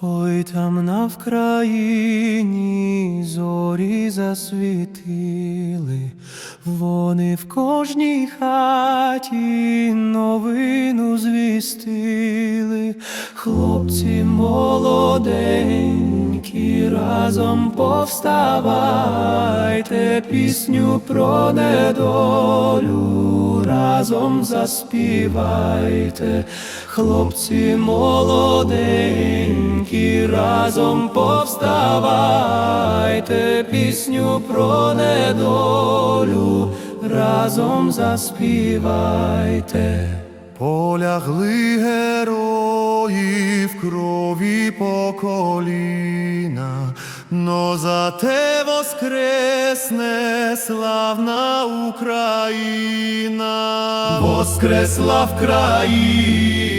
Ой там на Вкраїні зорі засвітили, вони в кожній хаті новину звістили, хлопці молоденькі, разом повставайте, пісню про недолю. Разом заспівайте, хлопці молоденькі, разом повставайте, пісню про недолю, разом заспівайте. Полягли герої в крові по коліна, но зате воскресне славна Україна. Воскресла Вкраїна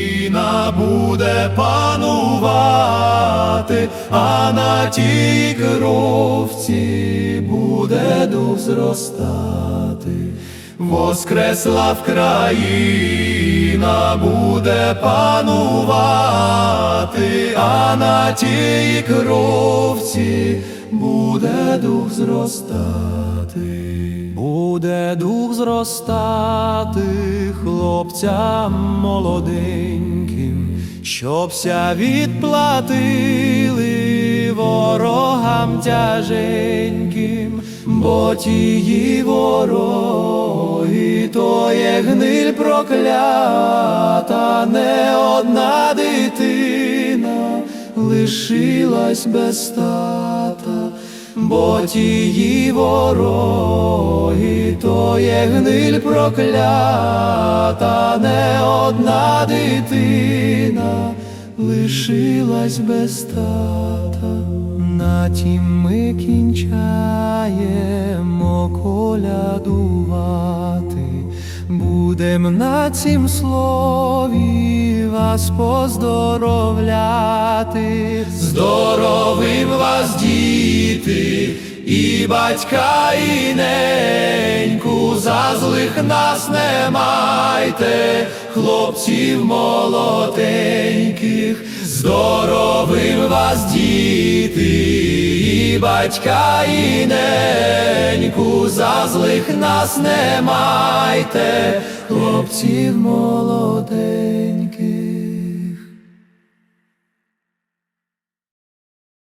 буде панувати, а на тій кровці буде дух зростати. Воскресла Вкраїна буде панувати, а на тій кровці буде дух зростати. Буде дух зростати хлопцям молоденьким, щобся відплатили ворогам тяженьким, бо тії вороги, то є гниль проклята, не одна дитина лишилась без тата. Бо тії вороги, то є гниль проклята, не одна дитина лишилась без тата. На тім ми кінчаємо колядувати, будем на цім слові вас поздоровляти. Здоровим вас діти, і батька, і неньку, за нас не майте, хлопців молоденьких, здоровим вас діти, і батька, і неньку, за злих нас не майте, хлопців молоденьких.